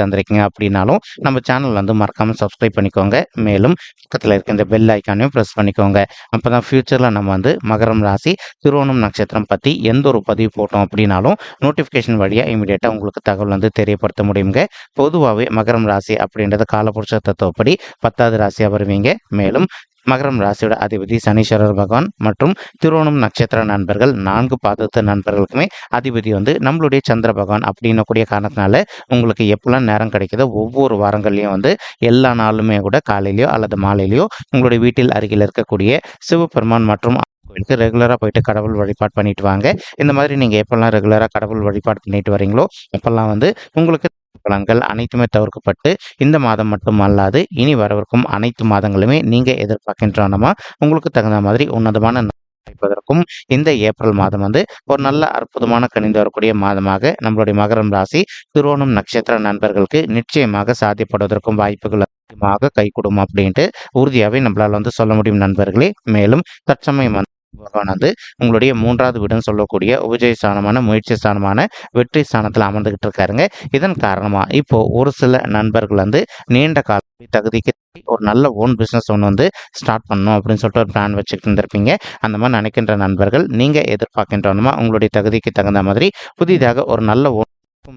தந்திருக்கீங்க அப்படின்னாலும் நம்ம சேனல் வந்து மறக்காமல் சப்ஸ்கிரைப் பண்ணிக்கோங்க. மேலும் பக்கத்தில் இருக்க இந்த பெல் ஐக்கானையும் ப்ரெஸ் பண்ணிக்கோங்க. அப்போ தான் ஃப்யூச்சரில் நம்ம வந்து மகரம் ராசி திருவோணம் நட்சத்திரம் பற்றி எந்த ஒரு பதிவு போட்டோம் அப்படின்னாலும் நோட்டிஃபிகேஷன் வழியாக இமீடியட்டாக உங்களுக்கு தகவல் வந்து தெரியப்படுத்த முடியுங்க. பொதுவாகவே மகரம் ராசி அப்படின்றது காலபுருஷ தத்துவப்படி பத்தாவது ராசியாக வருவீங்க. மேலும் மகரம் ராசியோட அதிபதி சனீஸ்வரர் பகவான் மற்றும் திருவோணம் நட்சத்திர நண்பர்கள் நான்கு பாதத்து நண்பர்களுக்குமே அதிபதி வந்து நம்மளுடைய சந்திர பகவான் அப்படின்னக்கூடிய காரணத்தினால உங்களுக்கு எப்பெல்லாம் நேரம் கிடைக்குதோ. ஒவ்வொரு வாரங்கள்லையும் வந்து எல்லா நாளுமே கூட காலையிலையோ அல்லது மாலையிலையோ உங்களுடைய வீட்டில் அருகில் இருக்கக்கூடிய சிவபெருமான் மற்றும் கோயிலுக்கு ரெகுலராக போயிட்டு கடவுள் வழிபாடு பண்ணிட்டு வாங்க. இந்த மாதிரி நீங்கள் எப்பெல்லாம் ரெகுலராக கடவுள் வழிபாடு பண்ணிட்டு வரீங்களோ அப்போல்லாம் வந்து உங்களுக்கு பலன்கள் அனைத்துமே தவிர்க்கப்பட்டு இந்த மாதம் மட்டும் அல்லாது இனி வரவிருக்கும் அனைத்து மாதங்களுமே நீங்கள் எதிர்பார்க்கின்றனமா உங்களுக்கு தகுந்த மாதிரி உன்னதமான கிடைப்பதற்கும் இந்த ஏப்ரல் மாதம் வந்து ஒரு நல்ல அற்புதமான கணிந்து வரக்கூடிய மாதமாக நம்மளுடைய மகரம் ராசி திருவோணம் நட்சத்திர நண்பர்களுக்கு நிச்சயமாக சாத்தியப்படுவதற்கும் வாய்ப்புகள் அதிகமாக கைகூடும் அப்படின்ட்டு உறுதியாகவே நம்மளால் வந்து சொல்ல முடியும் நண்பர்களே. மேலும் தற்சமயம் பகவான் வந்து உங்களுடைய மூன்றாவது வீடுன்னு சொல்லக்கூடிய உபஜய ஸ்தானமான முயற்சி ஸ்தானமான வெற்றி ஸ்தானத்தில் அமர்ந்துகிட்டு இருக்காருங்க. இதன் காரணமா இப்போ ஒரு சில நண்பர்கள் வந்து நீண்ட கால தகுதிக்கு ஒரு நல்ல ஓன் பிஸ்னஸ் ஒன்று வந்து ஸ்டார்ட் பண்ணணும் அப்படின்னு சொல்லிட்டு ஒரு பிளான் வச்சுட்டு இருந்திருப்பீங்க. அந்த மாதிரி நினைக்கின்ற நண்பர்கள் நீங்கள் எதிர்பார்க்கின்றனமா உங்களுடைய தகுதிக்கு தகுந்த மாதிரி புதிதாக ஒரு நல்ல ஓன்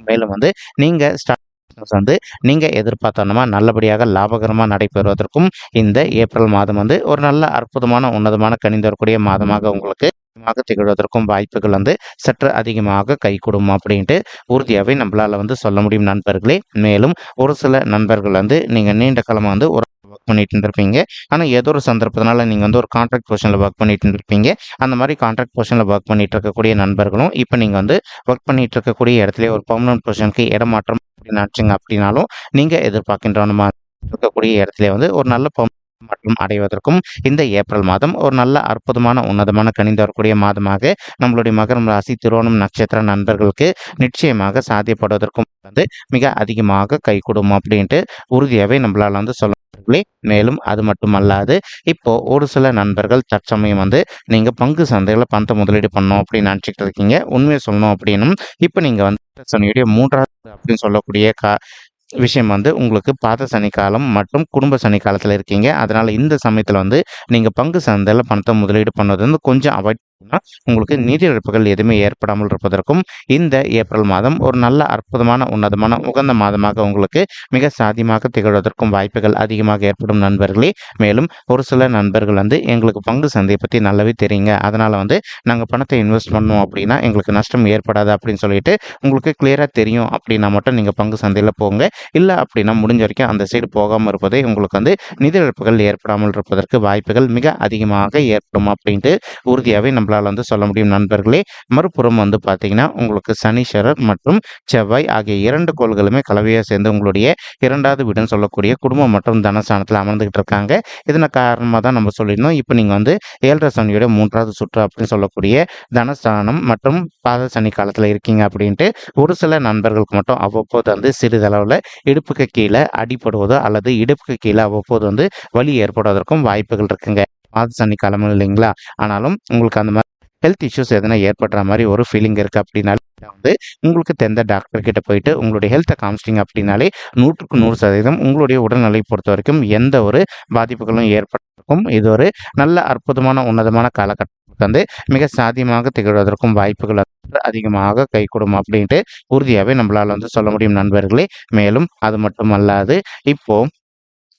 மேலும் வந்து நீங்கள் ஸ்டார்ட் பிஸ்னஸ் வந்து நீங்கள் எதிர்பார்த்தனமா நல்லபடியாக லாபகரமாக நடைபெறுவதற்கும் இந்த ஏப்ரல் மாதம் வந்து ஒரு நல்ல அற்புதமான உன்னதமான கணிந்து வரக்கூடிய மாதமாக உங்களுக்கு திகழ்வதற்கும் வாய்ப்புகள் வந்து சற்று அதிகமாக கைகூடும் அப்படின்ட்டு உறுதியாகவே நம்மளால் வந்து சொல்ல முடியும் நண்பர்களே. மேலும் ஒரு சில நண்பர்கள் வந்து நீங்கள் நீண்ட காலமாக வந்து ஒரு ஒர்க் பண்ணிட்டு இருந்திருப்பீங்க. ஆனால் ஏதோ ஒரு சந்தர்ப்பத்தினால நீங்கள் வந்து ஒரு கான்ட்ராக்ட் பொசிஷனில் ஒர்க் பண்ணிட்டு இருந்திருப்பீங்க. அந்த மாதிரி கான்ட்ராக்ட் பொசிஷனில் ஒர்க் பண்ணிட்டு இருக்கக்கூடிய நண்பர்களும் இப்போ நீங்கள் வந்து ஒர்க் பண்ணிட்டு இருக்கக்கூடிய இடத்துல ஒரு பர்மனன்ட் பொசிஷனுக்கு இடமாற்றம் அப்படின்னு நினச்சிங்க அப்படின்னாலும் நீங்கள் எதிர்பார்க்கின்றனமா இருக்கக்கூடிய இடத்துல வந்து ஒரு நல்ல மற்றும் அடைவதற்கும் இந்த ஏப்ரல் மாதம் ஒரு நல்ல அற்புதமான உன்னதமான கணிந்து வரக்கூடிய மாதமாக நம்மளுடைய மகரம் ராசி திருவோணம் நட்சத்திர நண்பர்களுக்கு நிச்சயமாக சாத்தியப்படுவதற்கும் வந்து மிக அதிகமாக கைகூடும் அப்படின்ட்டு உறுதியாகவே நம்மளால் வந்து சொல்ல மேலும் அது மட்டுமல்லாது இப்போ ஒரு சில நண்பர்கள் தற்சமயம் வந்து நீங்கள் பங்கு சந்தையில் பணத்தை முதலீடு பண்ணோம் அப்படின்னு நினச்சிக்கிட்டு இருக்கீங்க. உண்மையை சொல்லணும் அப்படின்னும் இப்போ நீங்கள் வந்து சனியுடைய மூன்றாவது அப்படின்னு சொல்லக்கூடிய கா விஷயம் வந்து உங்களுக்கு பாத சனிக்காலம் மற்றும் குடும்ப சனிக்காலத்தில் இருக்கீங்க. அதனால் இந்த சமயத்தில் வந்து நீங்கள் பங்கு சந்தையில் பணத்தை முதலீடு பண்ணது வந்து கொஞ்சம் அவாய்ட் உங்களுக்கு நிதி இழப்புகள் எதுவுமே ஏற்படாமல் இருப்பதற்கும் இந்த ஏப்ரல் மாதம் ஒரு நல்ல அற்புதமான உன்னதமான உகந்த மாதமாக உங்களுக்கு மிக சாதியமாக திகழ்வதற்கும் வாய்ப்புகள் அதிகமாக ஏற்படும் நண்பர்களே. மேலும் ஒரு சில நண்பர்கள் வந்து எங்களுக்கு பங்கு சந்தையை பற்றி நல்லாவே தெரியுங்க. அதனால் வந்து நாங்கள் பணத்தை இன்வெஸ்ட் பண்ணோம் அப்படின்னா எங்களுக்கு நஷ்டம் ஏற்படாது அப்படின்னு சொல்லிட்டு உங்களுக்கு கிளியராக தெரியும் அப்படின்னா மட்டும் நீங்கள் பங்கு சந்தையில் போங்க. இல்லை அப்படின்னா முடிஞ்ச வரைக்கும் அந்த சைடு போகாமல் இருப்பதே உங்களுக்கு வந்து நிதி இழப்புகள் ஏற்படாமல் இருப்பதற்கு வாய்ப்புகள் மிக அதிகமாக ஏற்படும் அப்படின்ட்டு உறுதியாகவே நம்மளால் வந்து சொல்ல முடியும். நண்பர்களே மறுபுறம் வந்து பார்த்தீங்கன்னா உங்களுக்கு சனீஸ்வரர் மற்றும் செவ்வாய் ஆகிய இரண்டு கோள்களுமே கலவையாக சேர்ந்து உங்களுடைய இரண்டாவது வீடுன்னு சொல்லக்கூடிய குடும்பம் மற்றும் தனஸ்தானத்தில் அமர்ந்துகிட்டு இருக்காங்க. இதன காரணமாக தான் நம்ம சொல்லியிருந்தோம். இப்போ நீங்கள் வந்து ஏழரை சனியோட மூன்றாவது சுற்று அப்படின்னு சொல்லக்கூடிய தனஸ்தானம் மற்றும் பாத சனி காலத்தில் இருக்கீங்க அப்படின்ட்டு ஒரு சில நண்பர்களுக்கு மட்டும் அவ்வப்போது வந்து சிறிதளவில் இடுப்புக்கு கீழே அடிப்படுவதோ அல்லது இடுப்புக்கு கீழே அவ்வப்போது வந்து வலி ஏற்படுவதற்கும் வாய்ப்புகள் இருக்குங்க. பாத சனி இல்லைங்களா? ஆனாலும் உங்களுக்கு அந்த மாதிரி ஹெல்த் இஷ்யூஸ் எதனா ஏற்படுற மாதிரி ஒரு ஃபீலிங் இருக்குது அப்படின்னாலே வந்து உங்களுக்கு தெரிந்த டாக்டர் கிட்ட போயிட்டு உங்களுடைய ஹெல்த்தை காமிச்சிட்டிங்க அப்படின்னாலே நூற்றுக்கு நூறு சதவீதம் உங்களுடைய உடல்நிலை பொறுத்த வரைக்கும் எந்த ஒரு பாதிப்புகளும் ஏற்பட்டிருக்கும் இது ஒரு நல்ல அற்புதமான உன்னதமான காலகட்டத்தில் வந்து மிக சாத்தியமாக திகழ்வதற்கும் வாய்ப்புகள் அதிகமாக கை கொடுக்கும் அப்படின்ட்டு உறுதியாகவே நம்மளால் வந்து சொல்ல முடியும் நண்பர்களே. மேலும் அது மட்டும் அல்லாது இப்போ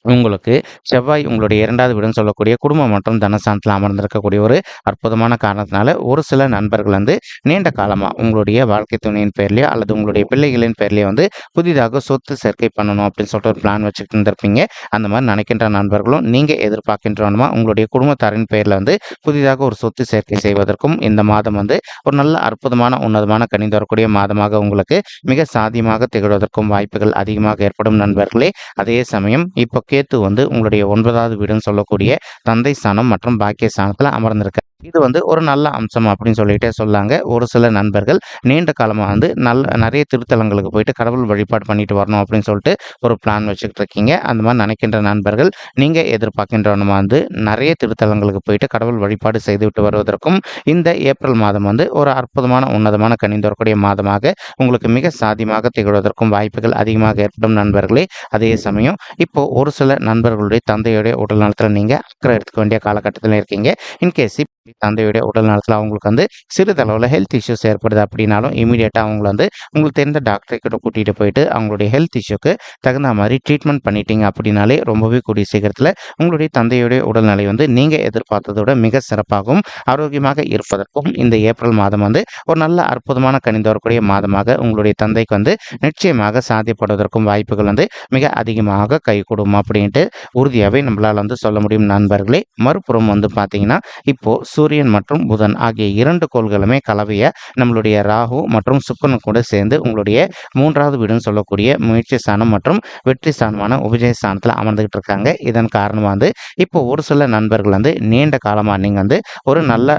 உங்களுக்கு செவ்வாய் உங்களுடைய இரண்டாவது வீடுன்னு சொல்லக்கூடிய குடும்பம் மற்றும் தனசாந்தத்தில் அமர்ந்திருக்கக்கூடிய ஒரு அற்புதமான காரணத்தினால ஒரு சில நண்பர்கள் வந்து நீண்ட காலமாக உங்களுடைய வாழ்க்கை துணையின் பேர்லையோ அல்லது உங்களுடைய பிள்ளைகளின் பேர்லையோ வந்து புதிதாக சொத்து சேர்க்கை பண்ணணும் அப்படின்னு சொல்லிட்டு ஒரு பிளான் வச்சுக்கிட்டு இருந்திருப்பீங்க. அந்த மாதிரி நினைக்கின்ற நண்பர்களும் நீங்கள் எதிர்பார்க்கின்றவனுமா உங்களுடைய குடும்பத்தாரின் பேரில் வந்து புதிதாக ஒரு சொத்து சேர்க்கை செய்வதற்கும் இந்த மாதம் வந்து ஒரு நல்ல அற்புதமான உன்னதமான கணிந்து வரக்கூடிய மாதமாக உங்களுக்கு மிக சாதியமாக திகழ்வதற்கும் வாய்ப்புகள் அதிகமாக ஏற்படும் நண்பர்களே. அதே சமயம் இப்போ கேத்து வந்து உங்களுடைய ஒன்பதாவது வீடுன்னு சொல்லக்கூடிய தந்தை ஸ்தானம் மற்றும் பாக்கிய ஸ்தானத்தில் அமர்ந்திருக்க இது வந்து ஒரு நல்ல அம்சம் அப்படின்னு சொல்லிகிட்டே சொல்லாங்க. ஒரு சில நண்பர்கள் நீண்ட காலமாக வந்து நல்ல நிறைய திருத்தலங்களுக்கு போயிட்டு கடவுள் வழிபாடு பண்ணிட்டு வரணும் அப்படின்னு சொல்லிட்டு ஒரு பிளான் வச்சுக்கிட்டு இருக்கீங்க அந்த மாதிரி நினைக்கின்ற நண்பர்கள் நீங்கள் எதிர்பார்க்கின்றவனுமா வந்து நிறைய திருத்தலங்களுக்கு போயிட்டு கடவுள் வழிபாடு செய்துவிட்டு வருவதற்கும் இந்த ஏப்ரல் மாதம் வந்து ஒரு அற்புதமான உன்னதமான கணிந்து வரக்கூடிய மாதமாக உங்களுக்கு மிக சாதியமாக திகழ்வதற்கும் வாய்ப்புகள் அதிகமாக ஏற்படும் நண்பர்களே. அதே சமயம் இப்போ ஒரு சில நண்பர்களுடைய தந்தையுடைய உடல் நலத்தில் நீங்கள் அக்கறை எடுத்துக்க வேண்டிய காலகட்டத்தில் இருக்கீங்க. இன்கேஸ் தந்தையுடைய உடல் நலத்தில் அவங்களுக்கு வந்து சிறிதளவில் ஹெல்த் இஷ்யூஸ் ஏற்படுது அப்படின்னாலும் இமீடியட்டாக அவங்கள வந்து உங்களுக்கு தெரிந்த டாக்டரை கிட்ட கூட்டிகிட்டு போயிட்டு அவங்களுடைய ஹெல்த் இஷ்யூக்கு தகுந்த மாதிரி ட்ரீட்மெண்ட் பண்ணிட்டீங்க அப்படின்னாலே ரொம்பவே கூடிய சீக்கிரத்தில் உங்களுடைய தந்தையுடைய உடல்நிலை வந்து நீங்கள் எதிர்பார்த்ததோட மிக சிறப்பாகவும் ஆரோக்கியமாக இருப்பதற்கும் இந்த ஏப்ரல் மாதம் வந்து ஒரு நல்ல அற்புதமான கணிந்து வரக்கூடிய மாதமாக உங்களுடைய தந்தைக்கு வந்து நிச்சயமாக சாத்தியப்படுவதற்கும் வாய்ப்புகள் வந்து மிக அதிகமாக கைகூடும் அப்படின்ட்டு உறுதியாகவே நம்மளால் வந்து சொல்ல முடியும். நண்பர்களே மறுபுறம் வந்து பார்த்தீங்கன்னா இப்போ சூரியன் மற்றும் புதன் ஆகிய இரண்டு கோள்களுமே கலவைய நம்மளுடைய ராகு மற்றும் சுக்கரன் கூட சேர்ந்து உங்களுடைய மூன்றாவது வீடுன்னு சொல்லக்கூடிய முயற்சி ஸ்தானம் மற்றும் வெற்றி ஸ்தானமான உபஜய ஸ்தானத்தில் அமர்ந்துகிட்டு இருக்காங்க. இதன் காரணமாக வந்து இப்போ ஒரு சில நண்பர்கள் வந்து நீண்ட காலமாக நீங்கள் வந்து ஒரு நல்ல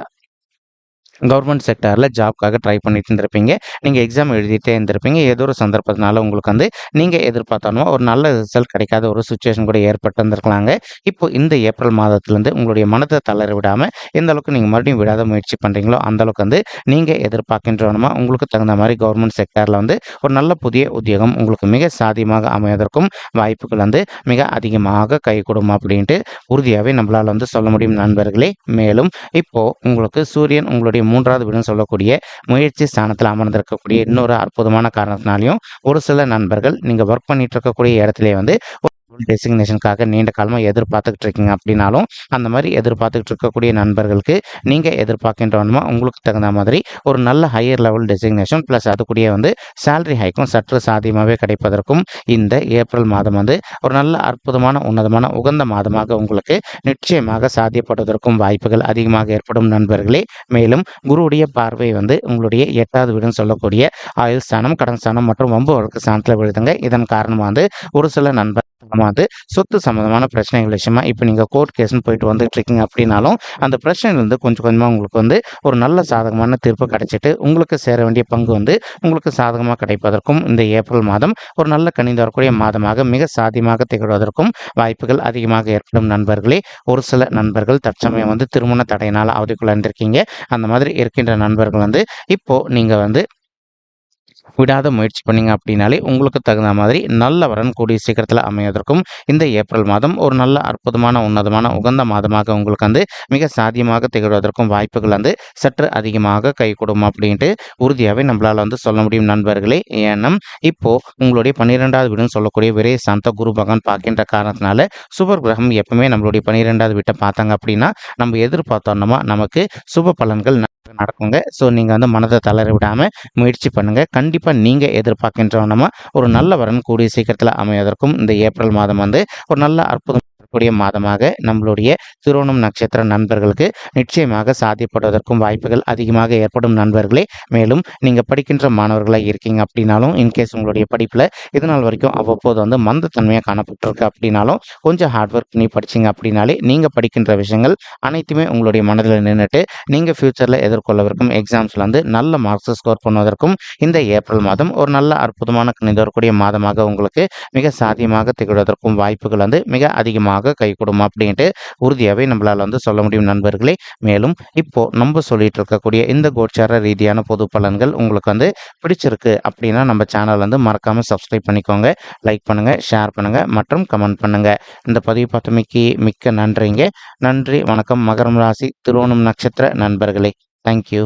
கவர்மெண்ட் செக்டாரில் ஜாப்க்காக ட்ரை பண்ணிட்டு இருந்திருப்பீங்க. நீங்கள் எக்ஸாம் எழுதிட்டே இருந்திருப்பீங்க. ஏதோ ஒரு சந்தர்ப்பத்தினால உங்களுக்கு வந்து நீங்கள் எதிர்பார்த்தாலும் ஒரு நல்ல ரிசல்ட் கிடைக்காத ஒரு சுச்சுவேஷன் கூட ஏற்பட்டு இருந்திருக்கலாங்க இப்போ இந்த ஏப்ரல் மாதத்துலேருந்து உங்களுடைய மனதை தளர விடாமல் எந்த அளவுக்கு நீங்கள் மறுபடியும் விடாத முயற்சி பண்ணுறீங்களோ அந்தளவுக்கு வந்து நீங்கள் எதிர்பார்க்கின்றவனமா உங்களுக்கு தகுந்த மாதிரி கவர்மெண்ட் செக்டாரில் வந்து ஒரு நல்ல புதிய உத்தியோகம் உங்களுக்கு மிக சாதியமாக அமைவதற்கும் வாய்ப்புகள் வந்து மிக அதிகமாக கை கொடுக்கும் அப்படின்ட்டு உறுதியாகவே நம்மளால் வந்து சொல்ல முடியும் நண்பர்களே. மேலும் இப்போது உங்களுக்கு சூரியன் உங்களுடைய மூன்றாவது வீடுன்னு சொல்லக்கூடிய முயற்சி ஸ்தானத்தில் அமர்ந்திருக்கக்கூடிய இன்னொரு அற்புதமான காரணத்தினாலையும் ஒரு சில நண்பர்கள் நீங்கள் ஒர்க் பண்ணிட்டு இருக்கக்கூடிய இடத்துல வந்து டெசிக்னேஷனுக்காக நீண்ட காலமாக எதிர்பார்த்துக்கிட்டு இருக்கீங்க அப்படின்னாலும் அந்த மாதிரி எதிர்பார்த்துக்கிட்டு இருக்கக்கூடிய நண்பர்களுக்கு நீங்கள் எதிர்பார்க்கின்றவனுமா உங்களுக்கு தகுந்த மாதிரி ஒரு நல்ல ஹையர் லெவல் டெசிக்னேஷன் ப்ளஸ் அதுக்குடியே வந்து சேலரி ஹைக்கும் சற்று சாதியமாகவே கிடைப்பதற்கும் இந்த ஏப்ரல் மாதம் வந்து ஒரு நல்ல அற்புதமான உன்னதமான உகந்த மாதமாக உங்களுக்கு நிச்சயமாக சாத்தியப்படுவதற்கும் வாய்ப்புகள் அதிகமாக ஏற்படும் நண்பர்களே. மேலும் குருவுடைய பார்வை வந்து உங்களுடைய எட்டாவது வீடுன்னு சொல்லக்கூடிய ஆயுள் ஸ்தானம் கடன் ஸ்தானம் மற்றும் வம்பு வழக்கு ஸ்தானத்தில் விழுதுங்க. இதன் காரணமாக வந்து ஒரு சில நண்பர் வந்து சொத்து சம்மந்தமான பிரச்சனைகள் விஷயமா இப்போ நீங்கள் கோர்ட் கேஸ்னு போயிட்டு வந்துட்டு இருக்கீங்க அப்படின்னாலும் அந்த பிரச்சனையிலேருந்து கொஞ்சம் கொஞ்சமாக உங்களுக்கு வந்து ஒரு நல்ல சாதகமான தீர்ப்பு கிடைச்சிட்டு உங்களுக்கு சேர வேண்டிய பங்கு வந்து உங்களுக்கு சாதகமாக கிடைப்பதற்கும் இந்த ஏப்ரல் மாதம் ஒரு நல்ல கணிந்து வரக்கூடிய மாதமாக மிக சாத்தியமாக திகழ்வதற்கும் வாய்ப்புகள் அதிகமாக ஏற்படும் நண்பர்களே. ஒரு சில நண்பர்கள் தற்சமயம் வந்து திருமண தடையினால் அவதிக்குள்ள இருந்திருக்கீங்க அந்த மாதிரி இருக்கின்ற நண்பர்கள் வந்து இப்போ நீங்கள் வந்து விடாத முயற்சி பண்ணீங்க அப்படின்னாலே உங்களுக்கு தகுந்த மாதிரி நல்ல வரன் கூடிய சீக்கிரத்தில் அமைவதற்கும் இந்த ஏப்ரல் மாதம் ஒரு நல்ல அற்புதமான உன்னதமான உகந்த மாதமாக உங்களுக்கு வந்து மிக சாத்தியமாக திகழ்வதற்கும் வாய்ப்புகள் வந்து சற்று அதிகமாக கை கொடுக்கும் அப்படின்ட்டு உறுதியாகவே நம்மளால் வந்து சொல்ல முடியும் நண்பர்களே. ஏன்னா இப்போ உங்களுடைய பன்னிரெண்டாவது வீடுன்னு சொல்லக்கூடிய விரை சாந்த குரு பகவான் பார்க்கின்ற காரணத்தினால சுபர் கிரகம் எப்பவுமே நம்மளுடைய பன்னிரெண்டாவது வீட்டை பார்த்தாங்க அப்படின்னா நம்ம எதிர்பார்த்தோம்னா நமக்கு சுப பலன்கள் நடக்குங்க. ஸோ நீங்கள் வந்து மனதை தளர விடாமல் முயற்சி பண்ணுங்கள் கண்டிப்பாக நீங்கள் எதிர்பார்க்கின்றவனமா ஒரு நல்ல வரன் கூடிய சீக்கிரத்தில் அமைவதற்கும் இந்த ஏப்ரல் மாதம் வந்து ஒரு நல்ல அற்புதம் கூடிய மாதமாக நம்மளுடைய திருவோணம் நட்சத்திர நண்பர்களுக்கு நிச்சயமாக சாத்தியப்படுவதற்கும் வாய்ப்புகள் அதிகமாக ஏற்படும் நண்பர்களே. மேலும் நீங்கள் படிக்கின்ற மாணவர்களாக இருக்கீங்க அப்படின்னாலும் இன்கேஸ் உங்களுடைய படிப்பில் இது நாள் வரைக்கும் அவ்வப்போது வந்து மந்தத்தன்மையாக காணப்பட்டிருக்கு அப்படின்னாலும் கொஞ்சம் ஹார்ட் ஒர்க் பண்ணி படிச்சிங்க அப்படின்னாலே நீங்கள் படிக்கின்ற விஷயங்கள் அனைத்துமே உங்களுடைய மனதில் நின்றுட்டு நீங்கள் ஃப்யூச்சரில் எதிர்கொள்ளவிருக்கும் எக்ஸாம்ஸில் வந்து நல்ல மார்க்ஸ் ஸ்கோர் பண்ணுவதற்கும் இந்த ஏப்ரல் மாதம் ஒரு நல்ல அற்புதமான நிதரக்கூடிய மாதமாக உங்களுக்கு மிக சாத்தியமாக திகழ்வதற்கும் வாய்ப்புகள் வந்து மிக அதிகமாக கை கைகூடும் அப்படின்ட்டு உறுதியாகவே நம்மளால் வந்து சொல்ல முடியும் நண்பர்களே. மேலும் இப்போது நம்ம சொல்லிட்டு இருக்கக்கூடிய இந்த கோச்சார ரீதியான பொது பலன்கள் உங்களுக்கு வந்து பிடிச்சிருக்கு அப்படின்னா நம்ம சேனல் வந்து மறக்காமல் சப்ஸ்கிரைப் பண்ணிக்கோங்க லைக் பண்ணுங்கள் ஷேர் பண்ணுங்கள் மற்றும் கமெண்ட் பண்ணுங்கள் இந்த பதிவு பார்த்தமைக்கு மிக்க நன்றிங்க. நன்றி வணக்கம். மகரம் ராசி திருவோணம் நட்சத்திர நண்பர்களே. தேங்க்யூ